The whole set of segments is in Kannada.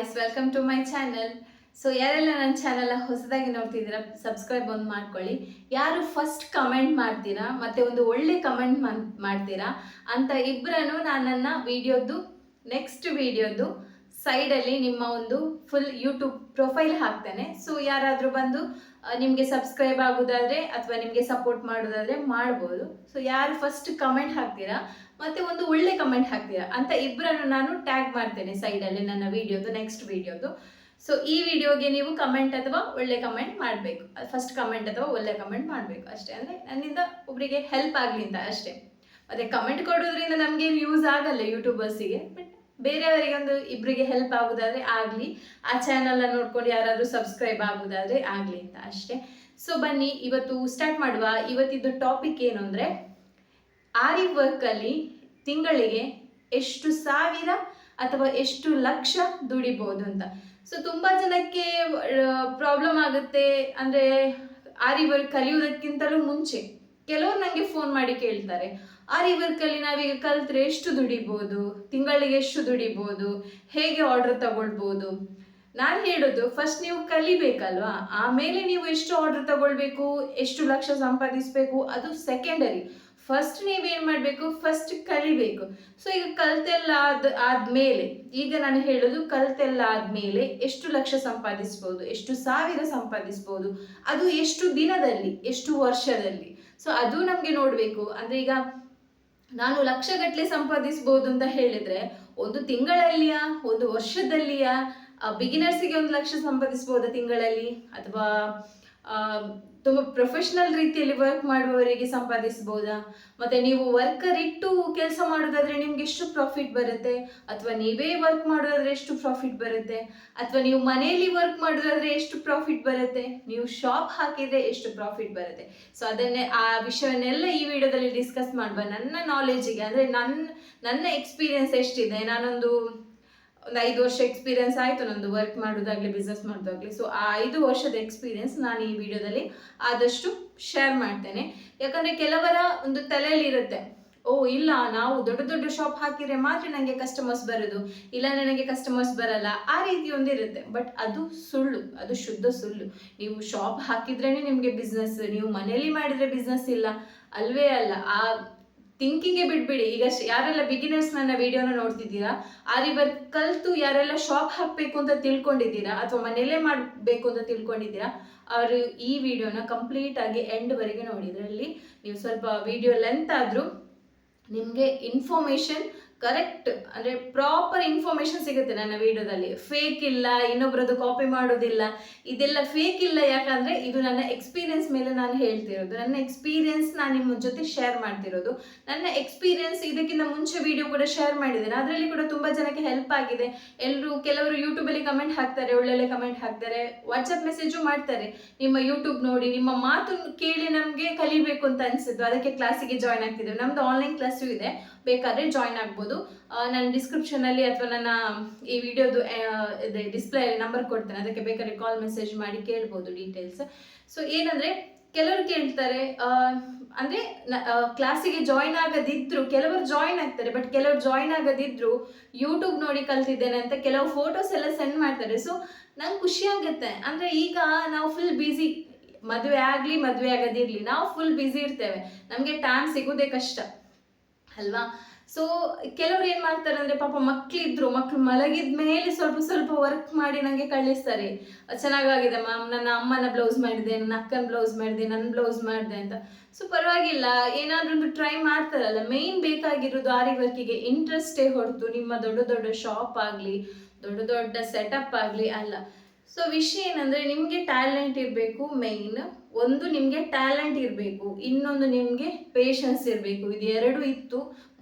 Guys welcome to my channel so ಯಾರೆಲ್ಲ ನನ್ನ ಚಾನಲ್ ಹೊಸದಾಗಿ ನೋಡ್ತಿದ್ದೀರಾ ಸಬ್ಸ್ಕ್ರೈಬ್ ಒಂದು ಮಾಡ್ಕೊಳ್ಳಿ. ಯಾರು ಫಸ್ಟ್ ಕಮೆಂಟ್ ಮಾಡ್ತೀರಾ, ಮತ್ತೆ ಒಂದು ಒಳ್ಳೆ ಕಮೆಂಟ್ ಮಾಡ್ತೀರಾ ಅಂತ ಇಬ್ಬರನ್ನು ನಾನು ನನ್ನ ವಿಡಿಯೋದು ನೆಕ್ಸ್ಟ್ ವಿಡಿಯೋದು ಸೈಡಲ್ಲಿ ನಿಮ್ಮ ಒಂದು ಫುಲ್ ಯೂಟ್ಯೂಬ್ ಪ್ರೊಫೈಲ್ ಹಾಕ್ತೇನೆ. ಸೊ ಯಾರಾದರೂ ಬಂದು ನಿಮಗೆ ಸಬ್ಸ್ಕ್ರೈಬ್ ಆಗೋದಾದರೆ ಅಥವಾ ನಿಮಗೆ ಸಪೋರ್ಟ್ ಮಾಡೋದಾದರೆ ಮಾಡ್ಬೋದು. ಸೊ ಯಾರು ಫಸ್ಟ್ ಕಮೆಂಟ್ ಹಾಕ್ತೀರಾ ಮತ್ತೆ ಒಂದು ಒಳ್ಳೆ ಕಮೆಂಟ್ ಹಾಕ್ತೀರಾ? ಅಂತ ಇಬ್ಬರನ್ನು ನಾನು ಟ್ಯಾಗ್ ಮಾಡ್ತೇನೆ ಸೈಡಲ್ಲಿ ನನ್ನ ವಿಡಿಯೋದು ನೆಕ್ಸ್ಟ್ ವಿಡಿಯೋದು ಸೊ ಈ ವಿಡಿಯೋಗೆ ನೀವು ಕಮೆಂಟ್ ಅಥವಾ ಒಳ್ಳೆ ಕಮೆಂಟ್ ಮಾಡಬೇಕು. ಫಸ್ಟ್ ಕಮೆಂಟ್ ಅಥವಾ ಒಳ್ಳೆ ಕಮೆಂಟ್ ಮಾಡಬೇಕು ಅಷ್ಟೇ. ಅಂದರೆ ನನ್ನಿಂದ ಒಬ್ಬರಿಗೆ ಹೆಲ್ಪ್ ಆಗಲಿ ಅಂತ ಅಷ್ಟೇ. ಮತ್ತೆ ಕಮೆಂಟ್ ಕೊಡೋದ್ರಿಂದ ನಮಗೆ ಯೂಸ್ ಆಗಲ್ಲ ಯೂಟ್ಯೂಬರ್ಸಿಗೆ ಬಟ್ ಬೇರೆಯವರಿಗೆ ಒಂದು ಇಬ್ಬರಿಗೆ ಹೆಲ್ಪ್ ಆಗೋದಾದರೆ ಆಗಲಿ. ಆ ಚಾನಲ್ನ ನೋಡ್ಕೊಂಡು ಯಾರಾದರೂ ಸಬ್ಸ್ಕ್ರೈಬ್ ಆಗೋದಾದರೆ ಆಗಲಿ ಅಂತ ಅಷ್ಟೇ. ಸೊ ಬನ್ನಿ, ಇವತ್ತು ಸ್ಟಾರ್ಟ್ ಮಾಡುವ. ಇವತ್ತಿದ್ದು ಟಾಪಿಕ್ ಏನು ಅಂದರೆ ಆರಿ ವರ್ಕಲ್ಲಿ ತಿಂಗಳಿಗೆ ಎಷ್ಟು ಸಾವಿರ ಅಥವಾ ಎಷ್ಟು ಲಕ್ಷ ದುಡಿಬೋದು ಅಂತ. ಸೊ ತುಂಬ ಜನಕ್ಕೆ ಪ್ರಾಬ್ಲಮ್ ಆಗುತ್ತೆ. ಅಂದರೆ ಆರಿ ವರ್ಕ್ ಕಲಿಯೋದಕ್ಕಿಂತಲೂ ಮುಂಚೆ ಕೆಲವರು ನನಗೆ ಫೋನ್ ಮಾಡಿ ಕೇಳ್ತಾರೆ ಆರಿ ವರ್ಕಲ್ಲಿ ನಾವೀಗ ಕಲಿತ್ರೆ ಎಷ್ಟು ದುಡಿಬೋದು? ತಿಂಗಳಿಗೆ ಎಷ್ಟು ದುಡಿಬೋದು? ಹೇಗೆ ಆರ್ಡರ್ ತಗೊಳ್ಬೋದು? ನಾನು ಹೇಳೋದು ಫಸ್ಟ್ ನೀವು ಕಲಿಬೇಕಲ್ವಾ? ಆಮೇಲೆ ನೀವು ಎಷ್ಟು ಆರ್ಡರ್ ತಗೊಳ್ಬೇಕು, ಎಷ್ಟು ಲಕ್ಷ ಸಂಪಾದಿಸಬೇಕು? ಅದು ಸೆಕೆಂಡರಿ ಫಸ್ಟ್ ನೀವೇನು ಮಾಡಬೇಕು? ಫಸ್ಟ್ ಕಲಿಬೇಕು. ಸೊ ಈಗ ಕಲ್ತೆಲ್ಲ ಆದ, ಆದ್ಮೇಲೆ, ಈಗ ನಾನು ಹೇಳೋದು ಕಲ್ತೆಲ್ಲ ಆದ್ಮೇಲೆ ಎಷ್ಟು ಲಕ್ಷ ಸಂಪಾದಿಸ್ಬೋದು, ಎಷ್ಟು ಸಾವಿರ ಸಂಪಾದಿಸ್ಬೋದು, ಅದು ಎಷ್ಟು ದಿನದಲ್ಲಿ, ಎಷ್ಟು ವರ್ಷದಲ್ಲಿ? ಸೊ ಅದು ನಮಗೆ ನೋಡಬೇಕು. ಅಂದರೆ ಈಗ ನಾನು ಲಕ್ಷಗಟ್ಟಲೆ ಸಂಪಾದಿಸ್ಬೋದು ಅಂತ ಹೇಳಿದ್ರೆ, ಒಂದು ತಿಂಗಳಲ್ಲಿಯಾ, ಒಂದು ವರ್ಷದಲ್ಲಿಯಾ ಬಿಗಿನರ್ಸಿಗೆ ಒಂದು ಲಕ್ಷ ಸಂಪಾದಿಸ್ಬೋದಾ ತಿಂಗಳಲ್ಲಿ? ಅಥವಾ ತುಂಬ ಪ್ರೊಫೆಷನಲ್ ರೀತಿಯಲ್ಲಿ ವರ್ಕ್ ಮಾಡುವವರಿಗೆ ಸಂಪಾದಿಸ್ಬೋದಾ? ಮತ್ತೆ ನೀವು ವರ್ಕರ್ ಇಟ್ಟು ಕೆಲಸ ಮಾಡೋದಾದ್ರೆ ನಿಮ್ಗೆ ಎಷ್ಟು ಪ್ರಾಫಿಟ್ ಬರುತ್ತೆ? ಅಥವಾ ನೀವೇ ವರ್ಕ್ ಮಾಡೋದಾದರೆ ಎಷ್ಟು ಪ್ರಾಫಿಟ್ ಬರುತ್ತೆ? ಅಥವಾ ನೀವು ಮನೆಯಲ್ಲಿ ವರ್ಕ್ ಮಾಡೋದಾದರೆ ಎಷ್ಟು ಪ್ರಾಫಿಟ್ ಬರುತ್ತೆ? ನೀವು ಶಾಪ್ ಹಾಕಿದ್ರೆ ಎಷ್ಟು ಪ್ರಾಫಿಟ್ ಬರುತ್ತೆ? ಸೊ ಅದನ್ನೇ ಆ ವಿಷಯವನ್ನೆಲ್ಲ ಈ ವಿಡಿಯೋದಲ್ಲಿ ಡಿಸ್ಕಸ್ ಮಾಡುವ ನನ್ನ ನಾಲೆಜಿಗೆ ಅಂದರೆ ನನ್ನ ನನ್ನ ಎಕ್ಸ್ಪೀರಿಯನ್ಸ್ ಎಷ್ಟಿದೆ? ನಾನೊಂದು ಒಂದು ಐದು ವರ್ಷ ಎಕ್ಸ್ಪೀರಿಯನ್ಸ್ ಆಯಿತು, ನಂದು ವರ್ಕ್ ಮಾಡೋದಾಗಲಿ ಬಿಸ್ನೆಸ್ ಮಾಡೋದಾಗಲಿ. ಸೊ ಆ ಐದು ವರ್ಷದ ಎಕ್ಸ್ಪೀರಿಯನ್ಸ್ ನಾನು ಈ ವಿಡಿಯೋದಲ್ಲಿ ಆದಷ್ಟು ಶೇರ್ ಮಾಡ್ತೇನೆ. ಯಾಕಂದರೆ ಕೆಲವರ ಒಂದು ತಲೆಯಲ್ಲಿ ಇರುತ್ತೆ, ಓ, ಇಲ್ಲ, ನಾವು ದೊಡ್ಡ ದೊಡ್ಡ ಶಾಪ್ ಹಾಕಿದ್ರೆ ಮಾತ್ರ ನನಗೆ ಕಸ್ಟಮರ್ಸ್ ಬರೋದು, ಇಲ್ಲ ನನಗೆ ಕಸ್ಟಮರ್ಸ್ ಬರಲ್ಲ. ಆ ರೀತಿ ಒಂದಿರುತ್ತೆ ಬಟ್ ಅದು ಸುಳ್ಳು, ಅದು ಶುದ್ಧ ಸುಳ್ಳು. ನೀವು ಶಾಪ್ ಹಾಕಿದ್ರೇ ನಿಮಗೆ ಬಿಸ್ನೆಸ್ ನೀವು ಮನೆಯಲ್ಲಿ ಮಾಡಿದರೆ ಬಿಸ್ನೆಸ್ ಇಲ್ಲ. ಅಲ್ವೇ ಅಲ್ಲ. ಆ ಥಿಂಕಿಂಗೇ ಬಿಟ್ಬಿಡಿ ಈಗ ಯಾರೆಲ್ಲ ಬಿಗಿನರ್ಸ್ ನನ್ನ ವಿಡಿಯೋನ ನೋಡ್ತಿದ್ದೀರಾ ಆರಿ ಕಲಿತು ಕಲ್ತು ಯಾರೆಲ್ಲ ಶಾಪ್ ಹಾಕಬೇಕು ಅಂತ ತಿಳ್ಕೊಂಡಿದ್ದೀರಾ ಅಥವಾ ಮನೆಯಲ್ಲೇ ಮಾಡಬೇಕು ಅಂತ ತಿಳ್ಕೊಂಡಿದ್ದೀರಾ, ಅವರು ಈ ವಿಡಿಯೋನ ಕಂಪ್ಲೀಟ್ ಆಗಿ ಎಂಡ್ ವರೆಗೆ ನೋಡಿದ್ರಲ್ಲಿ ನೀವು ಸ್ವಲ್ಪ ವಿಡಿಯೋ ಲೆಂತ್ ಆದರೂ ನಿಮಗೆ ಇನ್ಫಾರ್ಮೇಷನ್ ಕರೆಕ್ಟ್ ಅಂದರೆ ಪ್ರಾಪರ್ ಇನ್ಫಾರ್ಮೇಷನ್ ಸಿಗುತ್ತೆ ನನ್ನ ವಿಡಿಯೋದಲ್ಲಿ. ಫೇಕ್ ಇಲ್ಲ, ಇನ್ನೊಬ್ರದ್ದು ಕಾಪಿ ಮಾಡೋದಿಲ್ಲ, ಇದೆಲ್ಲ ಫೇಕ್ ಇಲ್ಲ ಯಾಕಂದರೆ ಇದು ನನ್ನ ಎಕ್ಸ್ಪೀರಿಯನ್ಸ್ ಮೇಲೆ ನಾನು ಹೇಳ್ತಿರೋದು. ನನ್ನ ಎಕ್ಸ್ಪೀರಿಯನ್ಸ್ ನಾನು ನಿಮ್ಮ ಜೊತೆ ಶೇರ್ ಮಾಡ್ತಿರೋದು. ನನ್ನ ಎಕ್ಸ್ಪೀರಿಯನ್ಸ್ ಇದಕ್ಕಿಂತ ಮುಂಚೆ ವಿಡಿಯೋ ಕೂಡ ಶೇರ್ ಮಾಡಿದ್ದೇನೆ. ಅದರಲ್ಲಿ ಕೂಡ ತುಂಬ ಜನಕ್ಕೆ ಹೆಲ್ಪ್ ಆಗಿದೆ. ಎಲ್ಲರೂ ಕೆಲವರು ಯೂಟ್ಯೂಬಲ್ಲಿ ಕಮೆಂಟ್ ಹಾಕ್ತಾರೆ, ಒಳ್ಳೊಳ್ಳೆ ಕಮೆಂಟ್ ಹಾಕ್ತಾರೆ ವಾಟ್ಸಪ್ ಮೆಸೇಜು ಮಾಡ್ತಾರೆ. ನಿಮ್ಮ ಯೂಟ್ಯೂಬ್ ನೋಡಿ, ನಿಮ್ಮ ಮಾತು ಕೇಳಿ ನಮಗೆ ಕಲಿಬೇಕು ಅಂತ ಅನಿಸಿದ್ದು ಅದಕ್ಕೆ ಕ್ಲಾಸಿಗೆ ಜಾಯ್ನ್ ಆಗ್ತಿದ್ದೇವೆ. ನಮ್ಮದು ಆನ್ಲೈನ್ ಕ್ಲಾಸು ಇದೆ. ಬೇಕಾದರೆ ಜಾಯ್ನ್ ಆಗ್ಬೋದು. ನನ್ನ ನಾನು ಡಿಸ್ಕ್ರಿಪ್ಷನಲ್ಲಿ ಅಥವಾ ನನ್ನ, ಈ ವಿಡಿಯೋದು ಡಿಸ್ಪ್ಲೇ ನಂಬರ್ ಕೊಡ್ತೇನೆ. ಅದಕ್ಕೆ ಬೇಕಾದ್ರೆ ಕಾಲ್ ಮೆಸೇಜ್ ಮಾಡಿ ಕೇಳ್ಬೋದು ಡೀಟೇಲ್ಸ್ ಸೊ ಏನಂದರೆ, ಕೆಲವರು ಕೇಳ್ತಾರೆ ಅಂದ್ರೆ ಕ್ಲಾಸಿಗೆ ಜಾಯ್ನ್ ಆಗದಿದ್ರು, ಕೆಲವರು ಜಾಯ್ನ್ ಆಗ್ತಾರೆ ಬಟ್ ಕೆಲವರು ಜಾಯ್ನ್ ಆಗದಿದ್ರು ಯೂಟ್ಯೂಬ್ ನೋಡಿ ಕಲ್ತಿದ್ದೇನೆ ಅಂತ ಕೆಲವು ಫೋಟೋಸ್ ಎಲ್ಲ ಸೆಂಡ್ ಮಾಡ್ತಾರೆ. ಸೊ ನಂಗೆ ಖುಷಿ ಆಗುತ್ತೆ. ಅಂದ್ರೆ, ಈಗ ನಾವು ಫುಲ್ ಬ್ಯುಸಿ ಮದುವೆ ಆಗಲಿ, ಮದುವೆ ಆಗದಿರಲಿ, ನಾವು ಫುಲ್ ಬ್ಯುಸಿ ಇರ್ತೇವೆ. ನಮಗೆ ಟೈಮ್ ಸಿಗೋದೇ ಕಷ್ಟ. ಅಲ್ವಾ? ಸೊ ಕೆಲವ್ರು ಏನು ಮಾಡ್ತಾರೆ ಅಂದರೆ ಪಾಪ ಮಕ್ಕಳಿದ್ರು ಮಕ್ಕಳು ಮಲಗಿದ ಮೇಲೆ ಸ್ವಲ್ಪ ಸ್ವಲ್ಪ ವರ್ಕ್ ಮಾಡಿ ನನಗೆ ಕಳಿಸ್ತಾರೆ. ಚೆನ್ನಾಗಾಗಿದೆ ಮ್ಯಾಮ್ ನನ್ನ ಅಮ್ಮನ ಬ್ಲೌಸ್ ಮಾಡಿದೆ, ನನ್ನ ಅಕ್ಕನ ಬ್ಲೌಸ್ ಮಾಡಿದೆ ನನ್ನ ಬ್ಲೌಸ್ ಮಾಡಿದೆ ಅಂತ. ಸೊ ಪರವಾಗಿಲ್ಲ, ಏನಾದ್ರೂ ಒಂದು ಟ್ರೈ ಮಾಡ್ತಾರಲ್ಲ. ಮೇನ್ ಬೇಕಾಗಿರೋದು ಆರಿ ವರ್ಕಿಗೆ ಇಂಟ್ರೆಸ್ಟೇ ಹೊರತು ನಿಮ್ಮ ದೊಡ್ಡ ದೊಡ್ಡ ಶಾಪ್ ಆಗಲಿ, ದೊಡ್ಡ ದೊಡ್ಡ ಸೆಟಪ್ ಆಗಲಿ ಅಲ್ಲ. ಸೊ ವಿಷಯ ಏನಂದರೆ ನಿಮಗೆ ಟ್ಯಾಲೆಂಟ್ ಇರಬೇಕು ಮೇಯ್ನ್ ಒಂದು ನಿಮಗೆ ಟ್ಯಾಲೆಂಟ್ ಇರಬೇಕು, ಇನ್ನೊಂದು ನಿಮಗೆ ಪೇಷನ್ಸ್ ಇರಬೇಕು. ಇದು ಎರಡು ಇತ್ತು,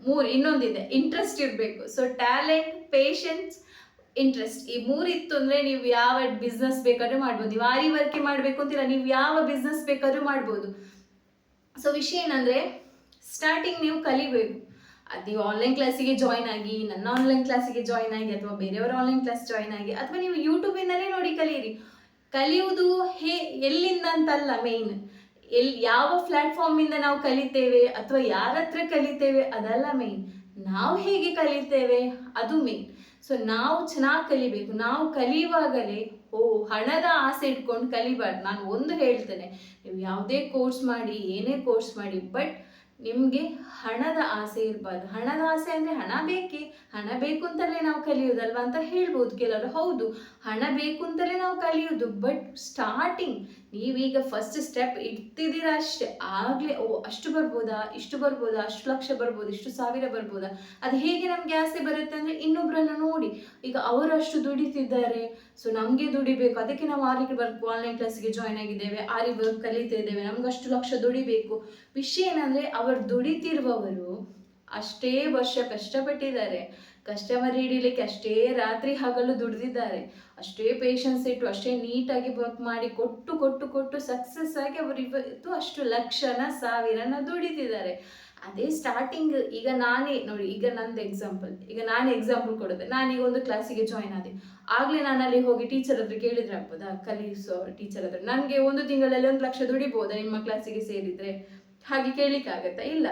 ಮೂರು ಇನ್ನೊಂದಿದೆ ಇಂಟ್ರೆಸ್ಟ್ ಇರಬೇಕು. ಸೊ ಟ್ಯಾಲೆಂಟ್ ಪೇಷನ್ಸ್ ಇಂಟ್ರೆಸ್ಟ್ ಈ ಮೂರು ಇತ್ತು ಅಂದರೆ ನೀವು ಯಾವ ಬಿಸ್ನೆಸ್ ಬೇಕಾದ್ರೂ ಮಾಡ್ಬೋದು. ನೀವು ಆರಿ ವರ್ಕೆ ಮಾಡಬೇಕು ಅಂತಿಲ್ಲ ನೀವು ಯಾವ ಬಿಸ್ನೆಸ್ ಬೇಕಾದ್ರೂ ಮಾಡ್ಬೋದು. ಸೊ ವಿಷಯ ಏನಂದರೆ ಸ್ಟಾರ್ಟಿಂಗ್ ನೀವು ಕಲಿಬೇಕು. ಅದು ಆನ್ಲೈನ್ ಕ್ಲಾಸಿಗೆ ಜಾಯ್ನ್ ಆಗಿ, ನನ್ನ ಆನ್ಲೈನ್ ಕ್ಲಾಸಿಗೆ ಜಾಯ್ನ್ ಆಗಿ ಅಥವಾ ಬೇರೆಯವರ ಆನ್ಲೈನ್ ಕ್ಲಾಸ್ ಜಾಯ್ನ್ ಆಗಿ ಅಥವಾ ನೀವು ಯೂಟ್ಯೂಬಿನಲ್ಲೇ ನೋಡಿ ಕಲಿಯಿರಿ. ಕಲಿಯುವುದು ಹೇ ಎಲ್ಲಿಂದ ಅಂತಲ್ಲ ಮೇಯ್ನ್ ಎಲ್ಲಿ ಯಾವ ಪ್ಲ್ಯಾಟ್ಫಾರ್ಮಿಂದ ನಾವು ಕಲಿತೇವೆ ಅಥವಾ ಯಾರ ಹತ್ರ ಕಲಿತೇವೆ ಅದಲ್ಲ ಮೇಯ್ನ್ ನಾವು ಹೇಗೆ ಕಲಿತೇವೆ ಅದು ಮೇನ್ ಸೊ ನಾವು ಚೆನ್ನಾಗಿ ಕಲಿಬೇಕು. ನಾವು ಕಲಿಯುವಾಗಲೇ, ಓ, ಹಣದ ಆಸೆ ಇಟ್ಕೊಂಡು ಕಲಿಬಾರ್ದು. ನಾನು ಒಂದು ಹೇಳ್ತೇನೆ, ನೀವು ಯಾವುದೇ ಕೋರ್ಸ್ ಮಾಡಿ, ಏನೇ ಕೋರ್ಸ್ ಮಾಡಿ ಬಟ್ ನಿಮಗೆ ಹಣದ ಆಸೆ ಇರಬಾರ್ದು. ಹಣದ ಆಸೆ ಅಂದರೆ ಹಣ ಬೇಕೇ? ಹಣ ಬೇಕು ಅಂತಲೇ ನಾವು ಕಲಿಯೋದಲ್ವಾ ಅಂತ ಹೇಳ್ಬೋದು. ಕೆಲವರು ಹೌದು, ಹಣ ಬೇಕು ಅಂತಲೇ ನಾವು ಕಲಿಯೋದು. ಬಟ್ ಸ್ಟಾರ್ಟಿಂಗ್ ನೀವೀಗ ಫಸ್ಟ್ ಸ್ಟೆಪ್ ಇಡ್ತಿದ್ದೀರಾ ಅಷ್ಟೇ. ಆಗಲೇ, ಓ, ಅಷ್ಟು ಬರ್ಬೋದಾ? ಇಷ್ಟು ಬರ್ಬೋದಾ? ಅಷ್ಟು ಲಕ್ಷ ಬರ್ಬೋದು? ಇಷ್ಟು ಸಾವಿರ ಬರ್ಬೋದಾ? ಅದು ಹೇಗೆ ನಮಗೆ ಆಸೆ ಬರುತ್ತೆ ಅಂದರೆ ಇನ್ನೊಬ್ಬರನ್ನು ನೋಡಿ. ಈಗ ಅವರು ಅಷ್ಟು ದುಡಿತಿದ್ದಾರೆ ಸೊ ನಮಗೆ ದುಡಿಬೇಕು. ಅದಕ್ಕೆ ನಾವು ಆರಿಗೆ ವರ್ಕ್ ಆನ್ಲೈನ್ ಕ್ಲಾಸಿಗೆ ಜಾಯ್ನ್ ಆಗಿದ್ದೇವೆ. ಆರಿ ವರ್ಕ್ ಕಲಿತಾ ಇದ್ದೇವೆ. ನಮ್ಗೆ ಅಷ್ಟು ಲಕ್ಷ ದುಡಿಬೇಕು. ವಿಷಯ ಏನಂದರೆ, ಅವರು ದುಡಿತಿರುವವರು ಅಷ್ಟೇ ವರ್ಷ ಕಷ್ಟಪಟ್ಟಿದ್ದಾರೆ. ಕಸ್ಟಮರ್ ಹಿಡಿಲಿಕ್ಕೆ ಅಷ್ಟೇ ರಾತ್ರಿ ಹಗಲು ದುಡಿದಿದ್ದಾರೆ. ಅಷ್ಟೇ ಪೇಷನ್ಸ್ ಇಟ್ಟು, ಅಷ್ಟೇ ನೀಟಾಗಿ ವರ್ಕ್ ಮಾಡಿ, ಕೊಟ್ಟು ಕೊಟ್ಟು ಕೊಟ್ಟು ಸಕ್ಸಸ್ ಆಗಿ ಅವರು ಇವತ್ತು ಅಷ್ಟು ಲಕ್ಷನ, ಸಾವಿರನ ದುಡಿದಿದ್ದಾರೆ. ಅದೇ ಸ್ಟಾರ್ಟಿಂಗ್ ಈಗ ನಾನೇ, ನೋಡಿ, ಈಗ ನಂದು ಎಕ್ಸಾಂಪಲ್ ಈಗ ನಾನು ಎಕ್ಸಾಂಪಲ್ ಕೊಡೋದೆ. ನಾನೀಗ ಒಂದು ಕ್ಲಾಸಿಗೆ ಜಾಯ್ನ್ ಆದೆ. ಆಗಲೇ ನಾನು ಅಲ್ಲಿ ಹೋಗಿ ಟೀಚರ್ ಹತ್ರ ಕೇಳಿದ್ರೆ ಆಗ್ಬೋದಾ? ಕಲಿಸೋ ಟೀಚರ್ ಹತ್ರ. ನನಗೆ ಒಂದು ತಿಂಗಳಲ್ಲಿ ಒಂದು ಲಕ್ಷ ದುಡಿಬೋದಾ ನಿಮ್ಮ ಕ್ಲಾಸಿಗೆ ಸೇರಿದ್ರೆ? ಹಾಗೆ ಕೇಳಲಿಕ್ಕಾಗತ್ತಾ ಇಲ್ಲ.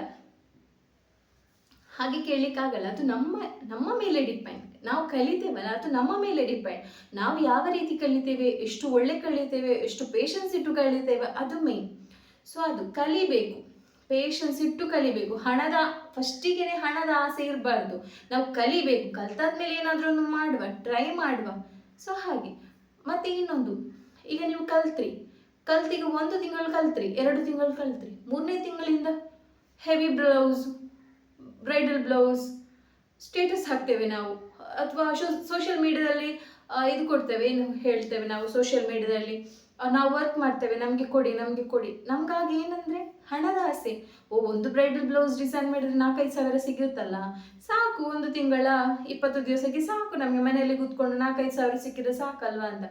ಹಾಗೆ ಕೇಳಲಿಕ್ಕಾಗಲ್ಲ. ಅದು ನಮ್ಮ ನಮ್ಮ ಮೇಲೆ ಡಿಪೆಂಡ್ ನಾವು ಕಲಿತೇವಲ್ಲ, ಅದು ನಮ್ಮ ಮೇಲೆ ಡಿಪೆಂಡ್ ನಾವು ಯಾವ ರೀತಿ ಕಲಿತೇವೆ, ಎಷ್ಟು ಒಳ್ಳೆ ಕಲಿತೇವೆ, ಎಷ್ಟು ಪೇಷನ್ಸ್ ಇಟ್ಟು ಕಲಿತೇವೆ, ಅದು ಮೇನ್ ಸೊ ಅದು ಕಲಿಬೇಕು. ಪೇಷನ್ಸ್ ಇಟ್ಟು ಕಲಿಬೇಕು. ಹಣದ ಫಸ್ಟಿಗೆ ಹಣದ ಆಸೆ ಇರಬಾರ್ದು. ನಾವು ಕಲಿಬೇಕು. ಕಲ್ತಾದ್ಮೇಲೆ ಏನಾದರೂ ಒಂದು ಮಾಡುವ ಟ್ರೈ ಮಾಡುವ. ಸೊ ಹಾಗೆ. ಮತ್ತೆ ಇನ್ನೊಂದು. ಈಗ ನೀವು ಕಲ್ತ್ರಿ. ಕಲ್ತಿಗೆ ಒಂದು ತಿಂಗಳು ಕಲ್ತ್ರಿ, ಎರಡು ತಿಂಗಳು ಕಲ್ತ್ರಿ. ಮೂರನೇ ತಿಂಗಳಿಂದ heavy blouse bridal blouse status ಹಾಕ್ತೇವೆ ನಾವು. ಅಥವಾ ಸೋಷಿಯಲ್ ಮೀಡಿಯಾದಲ್ಲಿ ಇದು ಕೊಡ್ತೇವೆ, ಏನು ಹೇಳ್ತೇವೆ ನಾವು ಸೋಷಿಯಲ್ ಮೀಡಿಯಾದಲ್ಲಿ ನಾವು ವರ್ಕ್ ಮಾಡ್ತೇವೆ, ನಮಗೆ ಕೊಡಿ ನಮಗೆ ಕೊಡಿ. ನಮ್ಗಾಗಿ ಏನಂದರೆ, ಹಣದ ಆಸೆ. ಓ, ಒಂದು ಬ್ರೈಡಲ್ ಬ್ಲೌಸ್ ಡಿಸೈನ್ ಮಾಡಿದ್ರೆ ನಾಲ್ಕೈದು ಸಾವಿರ ಸಿಗುತ್ತಲ್ಲ? ಸಾಕು, ಒಂದು ತಿಂಗಳ, ಇಪ್ಪತ್ತು ದಿವಸಕ್ಕೆ ಸಾಕು. ನಮಗೆ ಮನೆಯಲ್ಲಿ ಕೂತ್ಕೊಂಡು ನಾಲ್ಕೈದು ಸಾವಿರ ಸಿಕ್ಕಿದ್ರೆ ಸಾಕಲ್ವಾ ಅಂತ.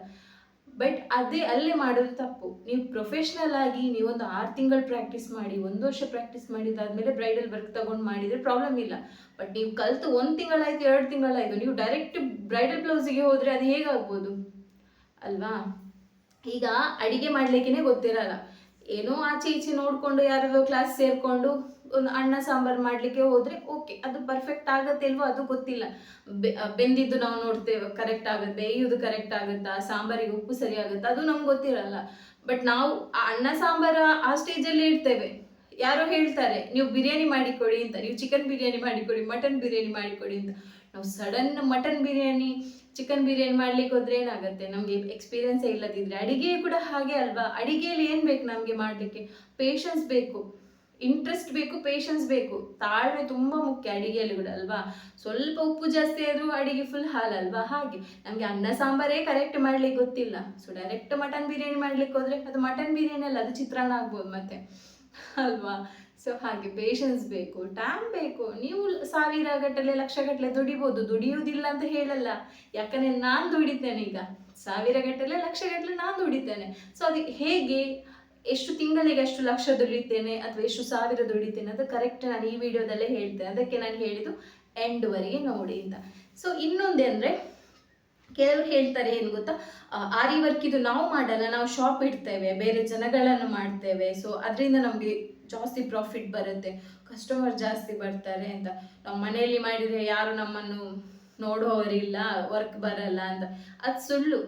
ಬಟ್ ಅದೇ ಅಲ್ಲೇ ಮಾಡೋದು ತಪ್ಪು. ನೀವು ಪ್ರೊಫೆಷ್ನಲ್ ಆಗಿ ನೀವೊಂದು ಆರು ತಿಂಗಳು ಪ್ರಾಕ್ಟೀಸ್ ಮಾಡಿ, ಒಂದು ವರ್ಷ ಪ್ರಾಕ್ಟೀಸ್ ಮಾಡಿದಾದ್ಮೇಲೆ ಬ್ರೈಡಲ್ ವರ್ಕ್ ತಗೊಂಡು ಮಾಡಿದರೆ ಪ್ರಾಬ್ಲಮ್ ಇಲ್ಲ. ಬಟ್ ನೀವು ಕಲಿತು ಒಂದು ತಿಂಗಳಾಯಿತು, ಎರಡು ತಿಂಗಳಾಯಿತು, ನೀವು ಡೈರೆಕ್ಟ್ ಬ್ರೈಡಲ್ ಬ್ಲೌಸಿಗೆ ಹೋದರೆ ಅದು ಹೇಗಾಗ್ಬೋದು ಅಲ್ವಾ? ಈಗ ಅಡಿಗೆ ಮಾಡ್ಲಿಕ್ಕೆ ಗೊತ್ತಿರಲ್ಲ. ಏನೋ ಆಚೆ ಈಚೆ ನೋಡಿಕೊಂಡು ಯಾರಾದರೂ ಕ್ಲಾಸ್ ಸೇರಿಕೊಂಡು ಒಂದು ಅನ್ನ, ಸಾಂಬಾರು ಮಾಡಲಿಕ್ಕೆ ಹೋದರೆ ಓಕೆ ಅದು ಪರ್ಫೆಕ್ಟ್ ಆಗುತ್ತೆ ಇಲ್ವೋ ಅದು ಗೊತ್ತಿಲ್ಲ. ಬೆಂದಿದ್ದು ನಾವು ನೋಡ್ತೇವೆ ಕರೆಕ್ಟ್ ಆಗುತ್ತೆ ಬೇಯುವುದು ಕರೆಕ್ಟ್ ಆಗುತ್ತಾ, ಸಾಂಬಾರಿಗೆ ಉಪ್ಪು ಸರಿ ಆಗುತ್ತಾ, ಅದು ನಮ್ಗೆ ಗೊತ್ತಿರಲ್ಲ. ಬಟ್ ನಾವು ಆ ಅನ್ನ, ಸಾಂಬಾರು ಆ ಸ್ಟೇಜಲ್ಲಿ ಇರ್ತೇವೆ. ಯಾರೋ ಹೇಳ್ತಾರೆ, ನೀವು ಬಿರಿಯಾನಿ ಮಾಡಿಕೊಡಿ ಅಂತ, ನೀವು ಚಿಕನ್ ಬಿರಿಯಾನಿ ಮಾಡಿಕೊಡಿ ಮಟನ್ ಬಿರಿಯಾನಿ ಮಾಡಿಕೊಡಿ ಅಂತ. ನಾವು sudden mutton biryani chicken biryani ಮಾಡ್ಲಿಕ್ಕೆ ಹೋದ್ರೆ ಏನಾಗುತ್ತೆ? ನಮಗೆ ಎಕ್ಸ್ಪೀರಿಯನ್ಸೇ ಇಲ್ಲದಿದ್ರೆ ಅಡಿಗೆ ಕೂಡ ಹಾಗೆ ಅಲ್ವಾ? ಅಡಿಗೆಯಲ್ಲಿ ಏನು ಬೇಕು ನಮಗೆ ಮಾಡಲಿಕ್ಕೆ? ಪೇಷನ್ಸ್ ಬೇಕು. ಇಂಟ್ರೆಸ್ಟ್ ಬೇಕು ಪೇಷನ್ಸ್ ಬೇಕು. ತಾಳ್ಮೆ ತುಂಬ ಮುಖ್ಯ ಅಡಿಗೆಯಲ್ಲಿ ಕೂಡ ಅಲ್ವಾ? ಸ್ವಲ್ಪ ಉಪ್ಪು ಜಾಸ್ತಿ ಆದರೂ ಅಡಿಗೆ ಫುಲ್ ಹಾಲಲ್ವಾ? ಹಾಗೆ. ನಮಗೆ ಅನ್ನ ಸಾಂಬಾರೇ ಕರೆಕ್ಟ್ ಮಾಡ್ಲಿಕ್ಕೆ ಗೊತ್ತಿಲ್ಲ. ಸೊ ಡೈರೆಕ್ಟ್ ಮಟನ್ ಬಿರಿಯಾನಿ ಮಾಡ್ಲಿಕ್ಕೆ ಹೋದರೆ ಅದು ಮಟನ್ ಬಿರಿಯಾನಿ ಅಲ್ಲ, ಅದು ಚಿತ್ರಾನ್ನ ಆಗ್ಬೋದು ಮತ್ತೆ. ಅಲ್ವಾ? ಸೊ ಹಾಗೆ ಪೇಷನ್ಸ್ ಬೇಕು ಟೈಮ್ ಬೇಕು. ನೀವು ಸಾವಿರ ಗಟ್ಟಲೆ, ಲಕ್ಷ ಗಟ್ಟಲೆ ದುಡಿಬೋದು. ದುಡಿಯುವುದಿಲ್ಲ ಅಂತ ಹೇಳಲ್ಲ. ಯಾಕಂದ್ರೆ ನಾನು ದುಡಿತೇನೆ ಈಗ. ಸಾವಿರ ಗಟ್ಟಲೆ, ಲಕ್ಷ ಗಟ್ಟಲೆ ನಾನು ದುಡಿತೇನೆ. ಸೊ ಅದು ಹೇಗೆ? ಎಷ್ಟು ತಿಂಗಳಿಗೆ ಎಷ್ಟು ಲಕ್ಷ ದುಡಿತೇನೆ ಅಥವಾ ಎಷ್ಟು ಸಾವಿರ ದುಡಿತೇನೆ ಅಂತ ಕರೆಕ್ಟ್ ನಾನು ಈ ವಿಡಿಯೋದಲ್ಲೇ ಹೇಳ್ತೇನೆ. ಅದಕ್ಕೆ ನಾನು ಹೇಳಿದ್ದು ಎಂಡ್ವರೆಗೆ ನೋಡಿ ಅಂತ. ಸೊ ಇನ್ನೊಂದೇ ಅಂದರೆ ಕೆಲವರು ಹೇಳ್ತಾರೆ ಏನು ಗೊತ್ತಾ? ಆರಿ ವರ್ಕ್ ಇದು ನಾವು ಮಾಡಲ್ಲ, ನಾವು ಶಾಪ್ ಇಡ್ತೇವೆ, ಬೇರೆ ಜನಗಳನ್ನು ಮಾಡ್ತೇವೆ. ಸೊ ಅದರಿಂದ ನಮಗೆ ಜಾಸ್ತಿ ಪ್ರಾಫಿಟ್ ಬರುತ್ತೆ. ಕಸ್ಟಮರ್ ಜಾಸ್ತಿ ಬರ್ತಾರೆ ಅಂತ. ನಾವು ಮನೆಯಲ್ಲಿ ಮಾಡಿದರೆ ಯಾರು ನಮ್ಮನ್ನು ನೋಡುವವರಿಲ್ಲ ವರ್ಕ್ ಬರಲ್ಲ ಅಂತ. ಅದು ಸುಳ್ಳು.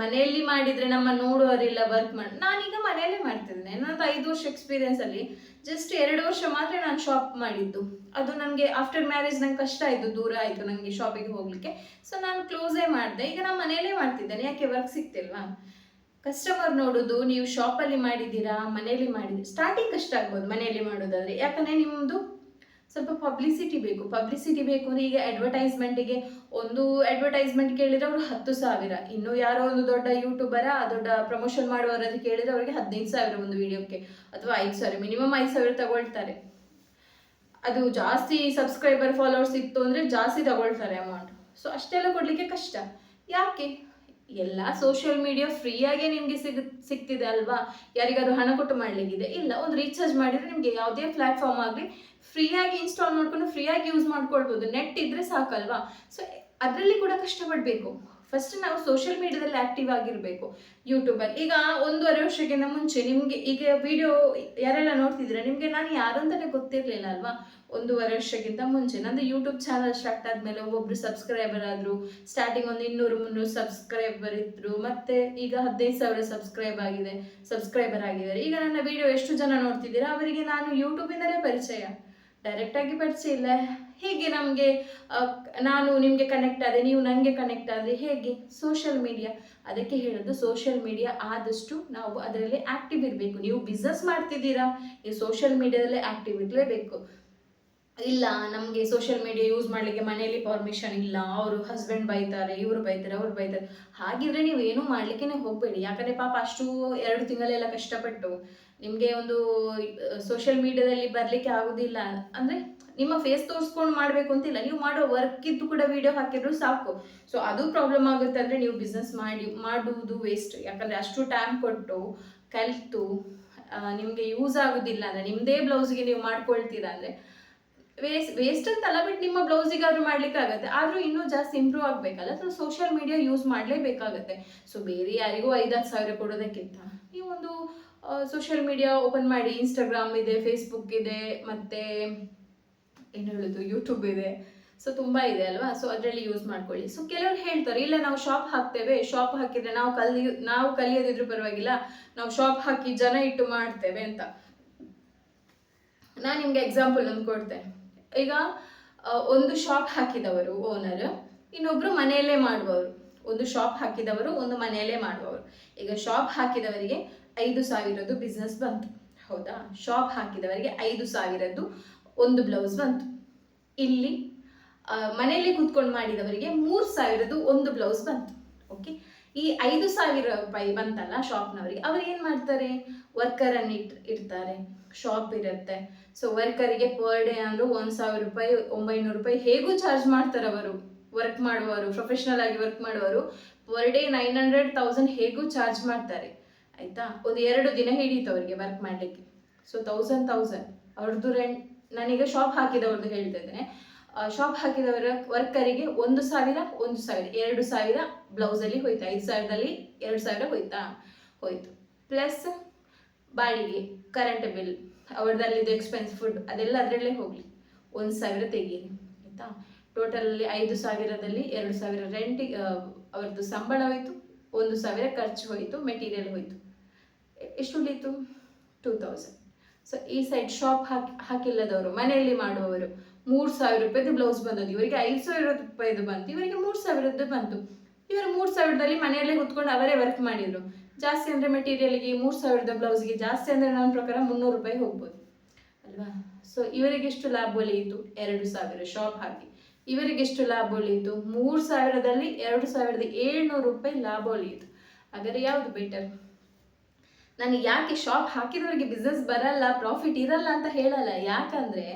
ಮನೆಯಲ್ಲಿ ಮಾಡಿದರೆ ನಮ್ಮ ನೋಡುವವರಿಲ್ಲ ವರ್ಕ್ ಮಾಡಿ, ನಾನೀಗ ಮನೆಯಲ್ಲೇ ಮಾಡ್ತಿದ್ದೇನೆ. ನನ್ನದು ಐದು ವರ್ಷ ಎಕ್ಸ್ಪೀರಿಯನ್ಸ್ ಅಲ್ಲಿ ಜಸ್ಟ್ ಎರಡು ವರ್ಷ ಮಾತ್ರ ನಾನು ಶಾಪ್ ಮಾಡಿದ್ದು. ಅದು ನನಗೆ ಆಫ್ಟರ್ ಮ್ಯಾರೇಜ್ ನಂಗೆ ಕಷ್ಟ ಆಯಿತು, ದೂರ ಆಯಿತು ನನಗೆ ಶಾಪಿಗೆ ಹೋಗಲಿಕ್ಕೆ. ಸೊ ನಾನು ಕ್ಲೋಸೇ ಮಾಡಿದೆ. ಈಗ ನಾನು ಮನೆಯಲ್ಲೇ ಮಾಡ್ತಿದ್ದೇನೆ. ಯಾಕೆ ವರ್ಕ್ ಸಿಗ್ತಿಲ್ವಾ? ಕಸ್ಟಮರ್ ನೋಡೋದು, ನೀವು ಶಾಪಲ್ಲಿ ಮಾಡಿದ್ದೀರಾ, ಮನೆಯಲ್ಲಿ ಮಾಡಿದ್ದೀರಾ ಸ್ಟಾರ್ಟಿಂಗ್ ಕಷ್ಟ ಆಗ್ಬೋದು ಮನೆಯಲ್ಲಿ ಮಾಡೋದಾದ್ರೆ. ಯಾಕಂದರೆ ನಿಮ್ಮದು ಸ್ವಲ್ಪ ಪಬ್ಲಿಸಿಟಿ ಬೇಕು. ಪಬ್ಲಿಸಿಟಿ ಬೇಕು ಅಂದರೆ ಈಗ ಅಡ್ವರ್ಟೈಸ್ಮೆಂಟಿಗೆ ಒಂದು ಅಡ್ವರ್ಟೈಸ್ಮೆಂಟ್ ಕೇಳಿದ್ರೆ ಅವರು ಹತ್ತು ಸಾವಿರ. ಇನ್ನು ಯಾರೋ ಒಂದು ದೊಡ್ಡ ಯೂಟ್ಯೂಬರ ದೊಡ್ಡ ಪ್ರಮೋಷನ್ ಮಾಡುವವರದ್ದು ಕೇಳಿದ್ರೆ ಅವರಿಗೆ ಹದಿನೈದು ಸಾವಿರ ಒಂದು ವಿಡಿಯೋಕ್ಕೆ ಅಥವಾ ಐದು ಸಾವಿರ ಮಿನಿಮಮ್ ಐದು ಸಾವಿರ ತಗೊಳ್ತಾರೆ. ಅದು ಜಾಸ್ತಿ ಸಬ್ಸ್ಕ್ರೈಬರ್ ಫಾಲೋವರ್ಸ್ ಇತ್ತು ಅಂದರೆ ಜಾಸ್ತಿ ತಗೊಳ್ತಾರೆ ಅಮೌಂಟ್ ಸೊ ಅಷ್ಟೆಲ್ಲ ಕೊಡಲಿಕ್ಕೆ ಕಷ್ಟ. ಯಾಕೆ? ಎಲ್ಲ ಸೋಷಿಯಲ್ ಮೀಡಿಯಾ ಫ್ರೀಯಾಗೆ ನಿಮಗೆ ಸಿಗ್ ಸಿಗ್ತಿದೆ ಅಲ್ವಾ? ಯಾರಿಗಾದ್ರು ಹಣ ಕೊಟ್ಟು ಮಾಡಲಿಕ್ಕಿದೆ? ಇಲ್ಲ, ಒಂದು ರೀಚಾರ್ಜ್ ಮಾಡಿದರೆ ನಿಮಗೆ ಯಾವುದೇ ಪ್ಲಾಟ್ಫಾರ್ಮ್ ಆಗಲಿ ಫ್ರೀಯಾಗಿ ಇನ್ಸ್ಟಾಲ್ ಮಾಡ್ಕೊಂಡು ಫ್ರೀಯಾಗಿ ಯೂಸ್ ಮಾಡ್ಕೊಳ್ಬೋದು. ನೆಟ್ ಇದ್ದರೆ ಸಾಕಲ್ವಾ? ಸೊ ಅದರಲ್ಲಿ ಕೂಡ ಕಷ್ಟಪಡಬೇಕು. ಫಸ್ಟ್ ನಾವು ಸೋಷಿಯಲ್ ಮೀಡಿಯಾದಲ್ಲಿ ಆಕ್ಟಿವ್ ಆಗಿರಬೇಕು ಯೂಟ್ಯೂಬಲ್ಲಿ ಈಗ ಒಂದೂವರೆ ವರ್ಷಕ್ಕಿಂತ ಮುಂಚೆ ನಿಮಗೆ ಈಗ ವಿಡಿಯೋ ಯಾರೆಲ್ಲ ನೋಡ್ತಿದ್ರೆ ನಿಮಗೆ ನಾನು ಯಾರು ಅಂತಲೇ ಗೊತ್ತಿರಲಿಲ್ಲ ಅಲ್ವಾ? ಒಂದೂವರೆ ವರ್ಷಕ್ಕಿಂತ ಮುಂಚೆ. ನಂದು ಯೂಟ್ಯೂಬ್ ಚಾನಲ್ ಸ್ಟಾರ್ಟ್ ಆದಮೇಲೆ ಒಬ್ಬೊಬ್ರು ಸಬ್ಸ್ಕ್ರೈಬರ್ ಆದರು ಸ್ಟಾರ್ಟಿಂಗ್ ಒಂದು ಇನ್ನೂರು, ಮುನ್ನೂರು ಸಬ್ಸ್ಕ್ರೈಬರ್ ಇದ್ದರು ಮತ್ತೆ ಈಗ ಹದಿನೈದು ಸಾವಿರ ಸಬ್ಸ್ಕ್ರೈಬ್ ಆಗಿದೆ ಸಬ್ಸ್ಕ್ರೈಬರ್ ಆಗಿದ್ದಾರೆ. ಈಗ ನನ್ನ ವಿಡಿಯೋ ಎಷ್ಟು ಜನ ನೋಡ್ತಿದ್ದೀರಾ, ಅವರಿಗೆ ನಾನು ಯೂಟ್ಯೂಬಿಂದಲೇ ಪರಿಚಯ. ಡೈರೆಕ್ಟಾಗಿ ಪರಿಚಯ ಹೇಗೆ ನಮಗೆ ನಾನು ನಿಮಗೆ ಕನೆಕ್ಟ್ ಆದರೆ ನೀವು ನನಗೆ ಕನೆಕ್ಟ್ ಆದರೆ ಹೇಗೆ? ಸೋಷಿಯಲ್ ಮೀಡಿಯಾ ಅದಕ್ಕೆ ಹೇಳೋದು ಸೋಷಿಯಲ್ ಮೀಡಿಯಾ ಆದಷ್ಟು ನಾವು ಅದರಲ್ಲಿ ಆ್ಯಕ್ಟಿವ್ ಇರಬೇಕು. ನೀವು ಬಿಸ್ನೆಸ್ ಮಾಡ್ತಿದ್ದೀರಾ, ನೀವು ಸೋಷಿಯಲ್ ಮೀಡಿಯಾದಲ್ಲೇ ಆ್ಯಕ್ಟಿವ್ ಇರಲೇಬೇಕು. ಇಲ್ಲ, ನಮಗೆ ಸೋಷಿಯಲ್ ಮೀಡಿಯಾ ಯೂಸ್ ಮಾಡಲಿಕ್ಕೆ ಮನೆಯಲ್ಲಿ ಪರ್ಮಿಷನ್ ಇಲ್ಲ. ಅವರು ಹಸ್ಬೆಂಡ್ ಬೈತಾರೆ, ಇವರು ಬೈತಾರೆ, ಅವ್ರು ಬೈತಾರೆ. ಹಾಗಿದ್ರೆ ನೀವು ಏನೂ ಮಾಡಲಿಕ್ಕೆ ಹೋಗಬೇಡಿ. ಯಾಕಂದರೆ ಪಾಪ ಅಷ್ಟು ಎರಡು ತಿಂಗಳೆಲ್ಲ ಕಷ್ಟಪಟ್ಟು ನಿಮಗೆ ಒಂದು ಸೋಷಿಯಲ್ ಮೀಡಿಯಾದಲ್ಲಿ ಬರಲಿಕ್ಕೆ ಆಗೋದಿಲ್ಲ. ಅಂದರೆ ನಿಮ್ಮ ಫೇಸ್ ತೋರಿಸ್ಕೊಂಡು ಮಾಡಬೇಕು ಅಂತಿಲ್ಲ. ನೀವು ಮಾಡೋ ವರ್ಕ್ ಇದ್ದು ಕೂಡ ವಿಡಿಯೋ ಹಾಕಿದ್ರು ಸಾಕು. ಸೊ ಅದು ಪ್ರಾಬ್ಲಮ್ ಆಗುತ್ತೆ ಅಂದರೆ ನೀವು ಬಿಸ್ನೆಸ್ ಮಾಡಿ, ಮಾಡುವುದು ವೇಸ್ಟ್ ಯಾಕಂದರೆ ಅಷ್ಟು ಟೈಮ್ ಕೊಟ್ಟು, ಕಲಿತು ನಿಮಗೆ ಯೂಸ್ ಆಗೋದಿಲ್ಲ ಅಂದರೆ ನಿಮ್ಮದೇ ಬ್ಲೌಸ್ಗೆ ನೀವು ಮಾಡ್ಕೊಳ್ತೀರಾ ಅಂದರೆ ವೇಸ್ಟ್ ವೇಸ್ಟ್ ಅಂತಲ್ಲ ಬಟ್ ನಿಮ್ಮ ಬ್ಲೌಸಿಗಾದ್ರೂ ಮಾಡ್ಲಿಕ್ಕೆ ಆಗುತ್ತೆ. ಆದರೂ ಇನ್ನೂ ಜಾಸ್ತಿ ಇಂಪ್ರೂವ್ ಆಗಬೇಕಲ್ಲ? ಸೊ ಸೋಷಿಯಲ್ ಮೀಡಿಯಾ ಯೂಸ್ ಮಾಡಲೇಬೇಕಾಗುತ್ತೆ. ಸೊ ಬೇರೆ ಯಾರಿಗೂ ಐದಾರು ಸಾವಿರ ಕೊಡೋದಕ್ಕಿಂತ. ನೀವು ಒಂದು ಸೋಷಿಯಲ್ ಮೀಡಿಯಾ ಓಪನ್ ಮಾಡಿ ಇನ್ಸ್ಟಾಗ್ರಾಮ್ ಇದೆ ಫೇಸ್ಬುಕ್ ಇದೆ, ಮತ್ತು ಏನು ಹೇಳೋದು ಯೂಟ್ಯೂಬ್ ಇದೆ. ಸೊ ತುಂಬ ಇದೆ ಅಲ್ವಾ? ಸೊ ಅದರಲ್ಲಿ ಯೂಸ್ ಮಾಡ್ಕೊಳ್ಳಿ. ಸೊ ಕೆಲವರು ಹೇಳ್ತಾರೆ, ಇಲ್ಲ, ನಾವು ಶಾಪ್ ಹಾಕ್ತೇವೆ. ಶಾಪ್ ಹಾಕಿದ್ರೆ ನಾವು ಕಲಿ ನಾವು ಕಲಿಯೋದಿದ್ರು ಪರವಾಗಿಲ್ಲ. ನಾವು ಶಾಪ್ ಹಾಕಿ ಜನ ಇಟ್ಟು ಮಾಡ್ತೇವೆ ಅಂತ. ನಾನು ನಿಮಗೆ ಎಕ್ಸಾಂಪಲ್ ಒಂದು ಕೊಡ್ತೇನೆ ಈಗ ಒಂದು ಶಾಪ್ ಹಾಕಿದವರು ಓನರ್ ಇನ್ನೊಬ್ಬರು ಮನೆಯಲ್ಲೇ ಮಾಡುವವರು. ಒಂದು ಶಾಪ್ ಹಾಕಿದವರು, ಒಂದು ಮನೆಯಲ್ಲೇ ಮಾಡುವವರು. ಈಗ ಶಾಪ್ ಹಾಕಿದವರಿಗೆ ಐದು ಸಾವಿರದ್ದು ಬಿಸ್ನೆಸ್ ಬಂತು. ಹೌದಾ? ಶಾಪ್ ಹಾಕಿದವರಿಗೆ ಐದು ಸಾವಿರದ್ದು ಒಂದು ಬ್ಲೌಸ್ ಬಂತು. ಇಲ್ಲಿ ಮನೆಯಲ್ಲಿ ಕೂತ್ಕೊಂಡು ಮಾಡಿದವರಿಗೆ ಮೂರು ಸಾವಿರದ್ದು ಒಂದು ಬ್ಲೌಸ್ ಬಂತು. ಓಕೆ ಈ ಐದು ಸಾವಿರ ರೂಪಾಯಿ ಬಂತಲ್ಲ ಶಾಪ್ನವರಿಗೆ ಅವ್ರು ಏನು ಮಾಡ್ತಾರೆ? ವರ್ಕರನ್ನು ಇಟ್ ಇರ್ತಾರೆ ಶಾಪ್ ಇರುತ್ತೆ. ಸೊ ವರ್ಕರಿಗೆ ಪರ್ ಡೇ ಅಂದರೂ ಒಂದು ಸಾವಿರ ರೂಪಾಯಿ, ಒಂಬೈನೂರು ರೂಪಾಯಿ ಹೇಗೂ ಚಾರ್ಜ್ ಮಾಡ್ತಾರೆ ಅವರು. ವರ್ಕ್ ಮಾಡುವವರು ಪ್ರೊಫೆಷ್ನಲ್ ಆಗಿ ವರ್ಕ್ ಮಾಡುವವರು per day nine hundred thousand ಹೇಗೂ ಚಾರ್ಜ್ ಮಾಡ್ತಾರೆ. ಆಯಿತಾ? ಒಂದು ಎರಡು ದಿನ ಹಿಡೀತು ಅವರಿಗೆ ವರ್ಕ್ ಮಾಡಲಿಕ್ಕೆ. ಸೊ ತೌಸಂಡ್ ತೌಸಂಡ್ ಅವ್ರದ್ದು ರೆಂಟ್ ನಾನೀಗ ಶಾಪ್ ಹಾಕಿದವ್ರದ್ದು ಹೇಳ್ತಾ ಇದ್ದೇನೆ. ಶಾಪ್ ಹಾಕಿದವರ ವರ್ಕರಿಗೆ ಒಂದು ಸಾವಿರ ಒಂದು ಸಾವಿರ, ಎರಡು ಸಾವಿರ ಬ್ಲೌಸಲ್ಲಿ ಹೋಯ್ತು. ಐದು ಸಾವಿರದಲ್ಲಿ ಎರಡು ಸಾವಿರ ಹೋಯ್ತಾ? ಹೋಯ್ತು. ಪ್ಲಸ್ ಬಾಡಿಗೆ ಕರೆಂಟ್ ಬಿಲ್ ಅವ್ರದ್ದಲ್ಲಿದ್ದು ಎಕ್ಸ್ಪೆನ್ಸ್ ಫುಡ್ ಅದೆಲ್ಲ ಅದರಲ್ಲೇ ಹೋಗಲಿ. ಒಂದು ಸಾವಿರ ತೆಗೀರಿ, ಆಯಿತಾ? ಟೋಟಲಲ್ಲಿ ಐದು ಸಾವಿರದಲ್ಲಿ ಎರಡು ಸಾವಿರ ರೆಂಟಿಗೆ ಅವ್ರದ್ದು ಸಂಬಳ ಹೋಯಿತು, ಒಂದು ಸಾವಿರ ಖರ್ಚು ಹೋಯಿತು ಮೆಟೀರಿಯಲ್ ಹೋಯಿತು. ಎಷ್ಟು ಉಳೀತು ಟೂ ತೌಸಂಡ್ ಸೊ ಈ ಸೈಡ್ ಶಾಪ್ ಹಾಕಿ, ಹಾಕಿಲ್ಲದವರು, ಮನೆಯಲ್ಲಿ ಮಾಡುವವರು, ಮೂರು ಸಾವಿರ ರೂಪಾಯಿದು ಬ್ಲೌಸ್ ಬಂದದ್ದು. ಇವರಿಗೆ ಐದು ಸಾವಿರ ರೂಪಾಯಿದು ಬಂತು. ಇವರಿಗೆ ಮೂರು ಸಾವಿರದ್ದು ಬಂತು. ಇವರು ಮೂರು ಸಾವಿರದಲ್ಲಿ ಮನೆಯಲ್ಲೇ ಕುತ್ಕೊಂಡು ಅವರೇ ವರ್ಕ್ ಮಾಡಿದರು. ಜಾಸ್ತಿ ಅಂದರೆ ಮೆಟೀರಿಯಲ್ಗೆ ಮೂರು ಸಾವಿರದ ಬ್ಲೌಸ್ಗೆ ಜಾಸ್ತಿ ಅಂದರೆ ನನ್ನ ಪ್ರಕಾರ ಮುನ್ನೂರು ರೂಪಾಯಿ ಹೋಗ್ಬೋದು. ಅಲ್ವಾ? ಸೊ ಇವರಿಗೆ ಎಷ್ಟು ಲಾಭ ಒಲಿಯಿತು ಎರಡು ಸಾವಿರ ಶಾಪ್ ಹಾಕಿ. ಇವರಿಗೆ ಎಷ್ಟು ಲಾಭ ಒಲಿಯಿತು ಮೂರು ಸಾವಿರದಲ್ಲಿ ಎರಡು ಸಾವಿರದ ಏಳ್ನೂರು ರೂಪಾಯಿ ಲಾಭ ಒಲಿಯಿತು ಹಾಗಾದರೆ ಯಾವುದು ಬೆಟರ್ ನಾನು ಯಾಕೆ ಶಾಪ್ ಹಾಕಿದವರಿಗೆ ಬಿಸ್ನೆಸ್ ಬರಲ್ಲ ಪ್ರಾಫಿಟ್ ಇರಲ್ಲ ಅಂತ ಹೇಳಲ್ಲ. ಯಾಕಂದ್ರೆ